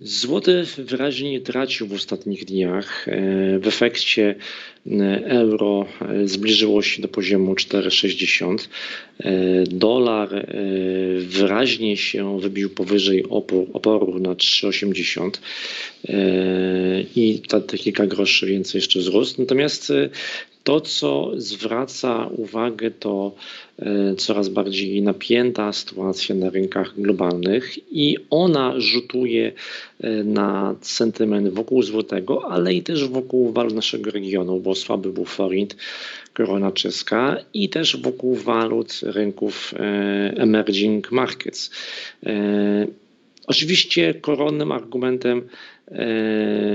Złoty wyraźnie tracił w ostatnich dniach. E, W efekcie e, euro e, zbliżyło się do poziomu 4,60. E, Dolar wyraźnie się wybił powyżej oporu, na 3,80 E, i ta, te kilka groszy więcej jeszcze wzrósł. Natomiast to, co zwraca uwagę, to e, coraz bardziej napięta sytuacja na rynkach globalnych i ona rzutuje e, na sentyment wokół złotego, ale i też wokół walut naszego regionu, bo słaby był forint, korona czeska i też wokół walut rynków e, emerging markets. Oczywiście koronnym argumentem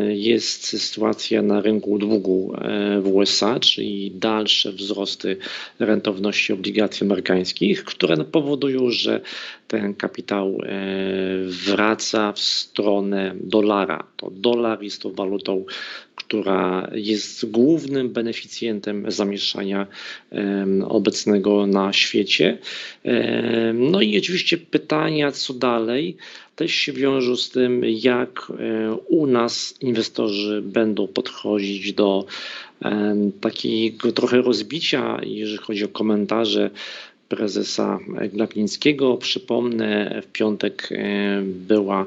jest sytuacja na rynku długu e, w USA, czyli dalsze wzrosty rentowności obligacji amerykańskich, które powodują, że ten kapitał e, wraca w stronę dolara. To dolar jest to walutą, która jest głównym beneficjentem zamieszania obecnego na świecie. No i oczywiście pytania, co dalej, też się wiążą z tym, jak e, u nas inwestorzy będą podchodzić do takiego trochę rozbicia, jeżeli chodzi o komentarze prezesa Glapińskiego. Przypomnę, w piątek była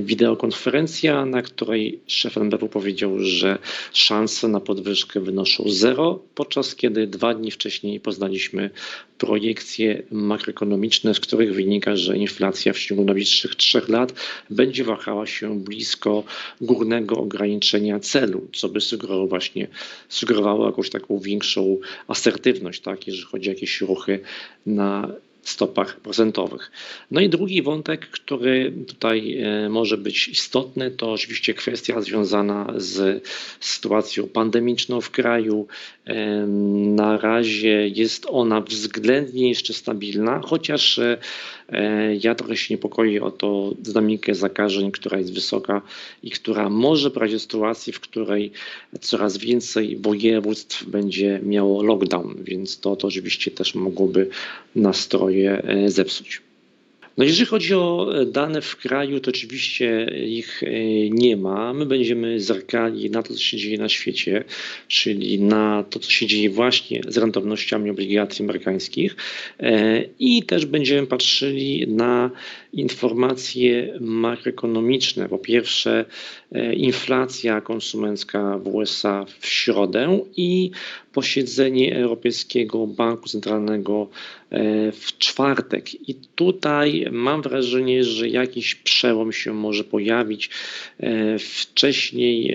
wideokonferencja, na której szef NBP powiedział, że szanse na podwyżkę wynoszą zero, podczas kiedy dwa dni wcześniej poznaliśmy projekcje makroekonomiczne, z których wynika, że inflacja w ciągu najbliższych trzech lat będzie wahała się blisko górnego ograniczenia celu, co by sugerowało właśnie sugerowało jakąś taką większą asertywność, tak, jeżeli chodzi o jakieś ruchy na stopach procentowych. No i drugi wątek, który tutaj e, może być istotny, to oczywiście kwestia związana z sytuacją pandemiczną w kraju. E, Na razie jest ona względnie jeszcze stabilna, chociaż e, ja trochę się niepokoję o tą dynamikę zakażeń, która jest wysoka i która może prowadzić do sytuacji, w której coraz więcej województw będzie miało lockdown, więc to, to oczywiście też mogłoby nastroje e, zepsuć. No jeżeli chodzi o e, dane w kraju, to oczywiście ich e, nie ma. My będziemy zerkali na to, co się dzieje na świecie, czyli na to, co się dzieje właśnie z rentownościami obligacji amerykańskich e, i też będziemy patrzyli na informacje makroekonomiczne. Po pierwsze, e, inflacja konsumencka w USA w środę i posiedzenie Europejskiego Banku Centralnego e, w czwartek. I tutaj mam wrażenie, że jakiś przełom się może pojawić. E, Wcześniej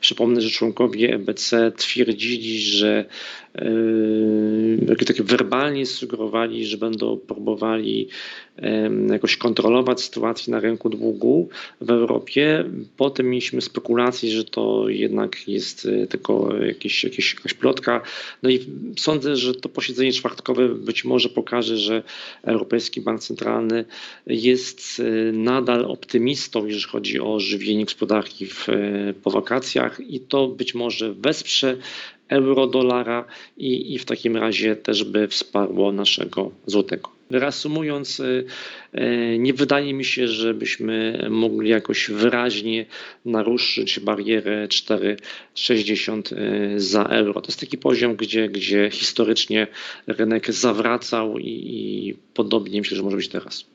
przypomnę, że członkowie EBC twierdzili, że e, tak werbalnie sugerowali, że będą próbowali jakoś kontrolować sytuację na rynku długu w Europie. Potem mieliśmy spekulacje, że to jednak jest e, tylko jakieś, jakieś, jakaś plotka. No i sądzę, że to posiedzenie czwartkowe być może pokaże, że Europejski Bank Centralny jest e, nadal optymistą, jeżeli chodzi o żywienie gospodarki w, e, po wakacjach i to być może wesprze euro, dolara i, i w takim razie też by wsparło naszego złotego. Reasumując, y, y, nie wydaje mi się, żebyśmy mogli jakoś wyraźnie naruszyć barierę 4,60 y, za euro. To jest taki poziom, gdzie, gdzie historycznie rynek zawracał i, i podobnie myślę, że może być teraz.